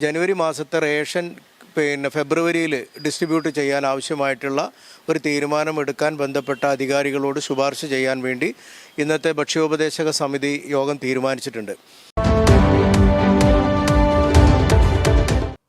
ജനുവരി മാസത്തെ റേഷൻ പിന്നെ ഫെബ്രുവരിയിൽ ഡിസ്ട്രിബ്യൂട്ട് ചെയ്യാൻ ആവശ്യമായിട്ടുള്ള ഒരു തീരുമാനമെടുക്കാൻ ബന്ധപ്പെട്ട അധികാരികളോട് ശുപാർശ ചെയ്യാൻ വേണ്ടി ഇന്നത്തെ ഭക്ഷ്യോപദേശക സമിതി യോഗം തീരുമാനിച്ചിട്ടുണ്ട്.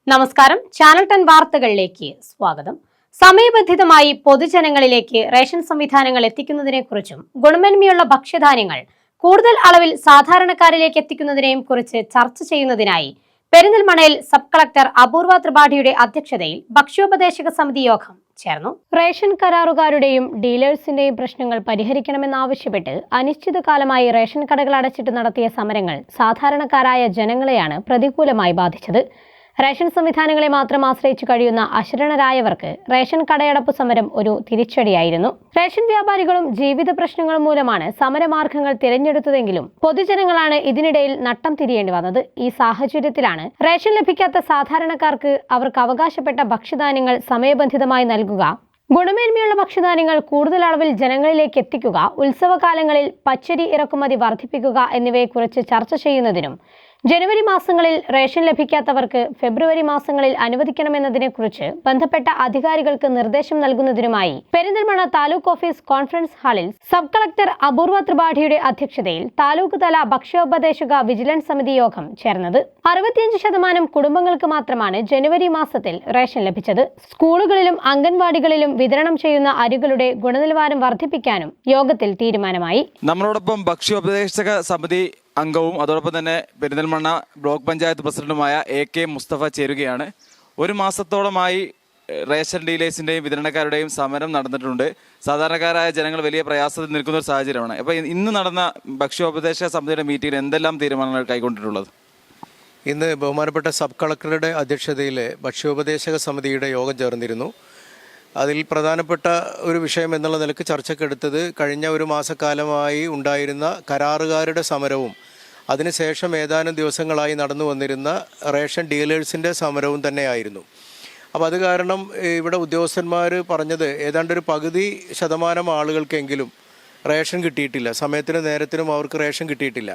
നമസ്കാരം. ചാനൽ ടെൻ വാർത്തകളിലേക്ക് സ്വാഗതം. സമയബന്ധിതമായി പൊതുജനങ്ങളിലേക്ക് റേഷൻ സംവിധാനങ്ങൾ എത്തിക്കുന്നതിനെക്കുറിച്ചും ഗുണമേന്മയുള്ള ഭക്ഷ്യധാന്യങ്ങൾ കൂടുതൽ അളവിൽ സാധാരണക്കാരിലേക്ക് എത്തിക്കുന്നതിനെയും കുറിച്ച് ചർച്ച ചെയ്യുന്നതിനായി പെരിന്തൽമണയിൽ സബ് കളക്ടർ അപൂർവ ത്രിപാഠിയുടെ അധ്യക്ഷതയിൽ ഭക്ഷ്യോപദേശക സമിതി യോഗം ചേർന്നു. റേഷൻ കരാറുകാരുടെയും ഡീലേഴ്സിന്റെയും പ്രശ്നങ്ങൾ പരിഹരിക്കണമെന്നാവശ്യപ്പെട്ട് അനിശ്ചിതകാലമായി റേഷൻ കടകൾ അടച്ചിട്ട് നടത്തിയ സമരങ്ങൾ സാധാരണക്കാരായ ജനങ്ങളെയാണ് പ്രതികൂലമായി ബാധിച്ചത്. റേഷൻ സംവിധാനങ്ങളെ മാത്രം ആശ്രയിച്ചു കഴിയുന്ന അശരണരായവർക്ക് റേഷൻ കടയടപ്പ് സമരം ഒരു തിരിച്ചടിയായിരുന്നു. റേഷൻ വ്യാപാരികളും ജീവിത പ്രശ്നങ്ങളും മൂലമാണ് സമരമാർഗങ്ങൾ തിരഞ്ഞെടുത്തതെങ്കിലും പൊതുജനങ്ങളാണ് ഇതിനിടയിൽ നട്ടം തിരിയേണ്ടി വന്നത്. ഈ സാഹചര്യത്തിലാണ് റേഷൻ ലഭിക്കാത്ത സാധാരണക്കാർക്ക് അവർക്ക് അവകാശപ്പെട്ട ഭക്ഷ്യധാന്യങ്ങൾ സമയബന്ധിതമായി നൽകുക ഗുണമേന്മയുള്ള ഭക്ഷ്യധാന്യങ്ങൾ കൂടുതൽ അളവിൽ ജനങ്ങളിലേക്ക് എത്തിക്കുക ഉത്സവകാലങ്ങളിൽ പച്ചരി ഇറക്കുമതി വർദ്ധിപ്പിക്കുക എന്നിവയെക്കുറിച്ച് ചർച്ച ചെയ്യുന്നതിനും ജനുവരി മാസങ്ങളിൽ റേഷൻ ലഭിക്കാത്തവർക്ക് ഫെബ്രുവരി മാസങ്ങളിൽ അനുവദിക്കണമെന്നതിനെക്കുറിച്ച് ബന്ധപ്പെട്ട അധികാരികൾക്ക് നിർദ്ദേശം നൽകുന്നതിനുമായി പെരിന്തൽമണ്ണ താലൂക്ക് ഓഫീസ് കോൺഫറൻസ് ഹാളിൽ സബ് കളക്ടർ അപൂർവ ത്രിപാഠിയുടെ അധ്യക്ഷതയിൽ താലൂക്ക് തല ഭക്ഷ്യോപദേശക വിജിലൻസ് സമിതി യോഗം ചേർന്നത്. അറുപത്തിയഞ്ച് ശതമാനം കുടുംബങ്ങൾക്ക് മാത്രമാണ് ജനുവരി മാസത്തിൽ റേഷൻ ലഭിച്ചത്. സ്കൂളുകളിലും അംഗൻവാടികളിലും വിതരണം ചെയ്യുന്ന അരികളുടെ ഗുണനിലവാരം വർദ്ധിപ്പിക്കാനും യോഗത്തിൽ തീരുമാനമായി. നമ്മളോടൊപ്പം ഭക്ഷ്യോപദേശക സമിതി അംഗവും അതോടൊപ്പം തന്നെ പെരിന്തൽമണ്ണ ബ്ലോക്ക് പഞ്ചായത്ത് പ്രസിഡന്റുമായ എ കെ മുസ്തഫ ചേരുകയാണ്. ഒരു മാസത്തോളമായി റേഷൻ ഡീലേഴ്സിന്റെയും വിതരണക്കാരുടെയും സമരം നടന്നിട്ടുണ്ട്. സാധാരണക്കാരായ ജനങ്ങൾ വലിയ പ്രയാസത്തിൽ നിൽക്കുന്ന ഒരു സാഹചര്യമാണ്. അപ്പോൾ ഇന്ന് നടന്ന ഭക്ഷ്യോപദേശക സമിതിയുടെ മീറ്റിംഗിൽ എന്തെല്ലാം തീരുമാനങ്ങൾ കൈക്കൊണ്ടിട്ടുള്ളത്? ഇന്ന് ബഹുമാനപ്പെട്ട സബ് കളക്ടറുടെ അധ്യക്ഷതയിൽ ഭക്ഷ്യോപദേശക സമിതിയുടെ യോഗം ചേർന്നിരുന്നു. അതിൽ പ്രധാനപ്പെട്ട ഒരു വിഷയം എന്നുള്ള നിലയ്ക്ക് ചർച്ചക്കെടുത്തത് കഴിഞ്ഞ ഒരു മാസക്കാലമായി ഉണ്ടായിരുന്ന കരാറുകാരുടെ സമരവും അതിനുശേഷം ഏതാനും ദിവസങ്ങളായി നടന്നു വന്നിരുന്ന റേഷൻ ഡീലേഴ്സിന്റെ സമരവും തന്നെയായിരുന്നു. അപ്പോൾ അത് കാരണം ഇവിടെ ഉദ്യോഗസ്ഥന്മാർ പറഞ്ഞത് ഏതാണ്ട് ഒരു പകുതി ശതമാനം ആളുകൾക്കെങ്കിലും റേഷൻ കിട്ടിയിട്ടില്ല. സമയത്തിനും നേരത്തിനും അവർക്ക് റേഷൻ കിട്ടിയിട്ടില്ല.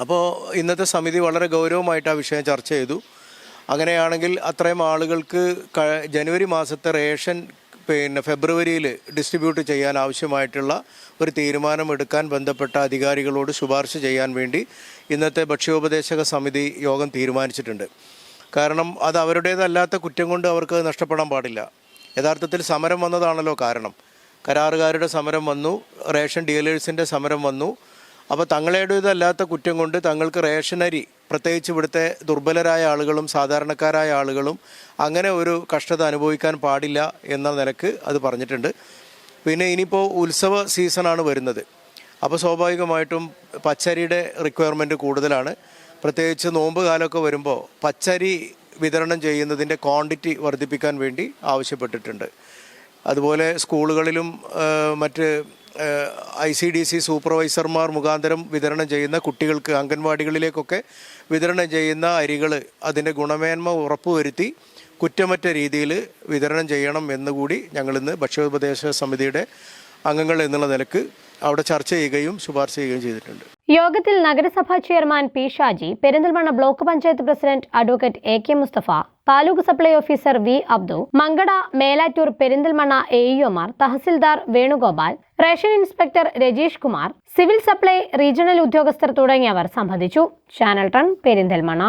അപ്പോൾ ഇന്നത്തെ സമിതി വളരെ ഗൗരവമായിട്ട് ആ വിഷയം ചർച്ച ചെയ്തു. അങ്ങനെയാണെങ്കിൽ അത്രയും ആളുകൾക്ക് ജനുവരി മാസത്തെ റേഷൻ പിന്നെ ഫെബ്രുവരിയിൽ ഡിസ്ട്രിബ്യൂട്ട് ചെയ്യാൻ ആവശ്യമായിട്ടുള്ള ഒരു തീരുമാനം എടുക്കാൻ ബന്ധപ്പെട്ട അധികാരികളോട് ശുപാർശ ചെയ്യാൻ വേണ്ടി ഇന്നത്തെ ഭക്ഷ്യോപദേശക സമിതി യോഗം തീരുമാനിച്ചിട്ടുണ്ട്. കാരണം അത് അവരുടേതല്ലാത്ത കുറ്റം കൊണ്ട് അവർക്ക് നഷ്ടപ്പെടാൻ പാടില്ല. യഥാർത്ഥത്തിൽ സമരം വന്നതാണല്ലോ കാരണം. കരാറുകാരുടെ സമരം വന്നു റേഷൻ ഡീലേഴ്സിന്റെ സമരം വന്നു. അപ്പോൾ തങ്ങളുടേതല്ലാത്ത കുറ്റം കൊണ്ട് തങ്ങൾക്ക് റേഷനരി പ്രത്യേകിച്ച് ഇവിടുത്തെ ദുർബലരായ ആളുകളും സാധാരണക്കാരായ ആളുകളും അങ്ങനെ ഒരു കഷ്ടത അനുഭവിക്കാൻ പാടില്ല എന്ന നിലയ്ക്ക് അത് പറഞ്ഞിട്ടുണ്ട്. പിന്നെ ഇനിയിപ്പോൾ ഉത്സവ സീസണാണ് വരുന്നത്. അപ്പോൾ സ്വാഭാവികമായിട്ടും പച്ചരിയുടെ റിക്വയർമെന്റ് കൂടുതലാണ്. പ്രത്യേകിച്ച് നോമ്പ് കാലമൊക്കെ വരുമ്പോൾ പച്ചരി വിതരണം ചെയ്യുന്നതിന്റെ ക്വാണ്ടിറ്റി വർദ്ധിപ്പിക്കാൻ വേണ്ടി ആവശ്യപ്പെട്ടിട്ടുണ്ട്. അതുപോലെ സ്കൂളുകളിലും മറ്റ് ഐ സി ഡി സി സൂപ്പർവൈസർമാർ മുഖാന്തരം വിതരണം ചെയ്യുന്ന കുട്ടികൾക്ക് അംഗൻവാടികളിലേക്കൊക്കെ വിതരണം ചെയ്യുന്ന അരികൾ അതിന്റെ ഗുണമേന്മ ഉറപ്പുവരുത്തി കുറ്റമറ്റ രീതിയിൽ വിതരണം ചെയ്യണം എന്നുകൂടി ഞങ്ങളിന്ന് ഭക്ഷ്യോപദേശ സമിതിയുടെ അംഗങ്ങൾ എന്നുള്ള നിലയ്ക്ക് അവിടെ ചർച്ച ചെയ്യുകയും ശുപാർശ ചെയ്യുകയും ചെയ്തിട്ടുണ്ട്. യോഗത്തിൽ നഗരസഭാ chairman P Shaji Perinthalmanna block panchayat president advocate A K Mustafa taluk supply officer V Abdu Mankada Melattur Perinthalmanna A tahsildar Venugopal ration inspector Rajeesh Kumar civil supply regional ഉദ്യോഗസ്ഥർ തുടങ്ങിയവർ സംബന്ധിച്ചു. ചാനൽ ടൺ പെരിന്തൽമണ്ണ.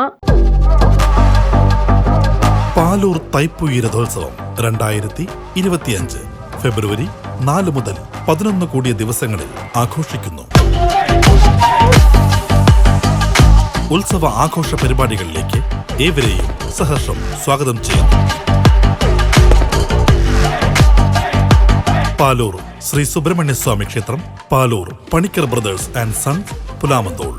പാലൂർ തൈപ്പുയ രഥോത്സവം രണ്ടായിരത്തി ഇരുപത്തിയഞ്ച് ഫെബ്രുവരി നാല് മുതൽ പതിനൊന്ന് കൂടിയ ദിവസങ്ങളിൽ ആഘോഷിക്കുന്നു. ഉത്സവ ആഘോഷ പരിപാടികളിലേക്ക് ഏവരെയും സഹർഷം സ്വാഗതം ചെയ്യുന്നു. പാലൂർ ശ്രീ സുബ്രഹ്മണ്യ സ്വാമി ക്ഷേത്രം Palur Panicker brothers and sons Pulamanthole.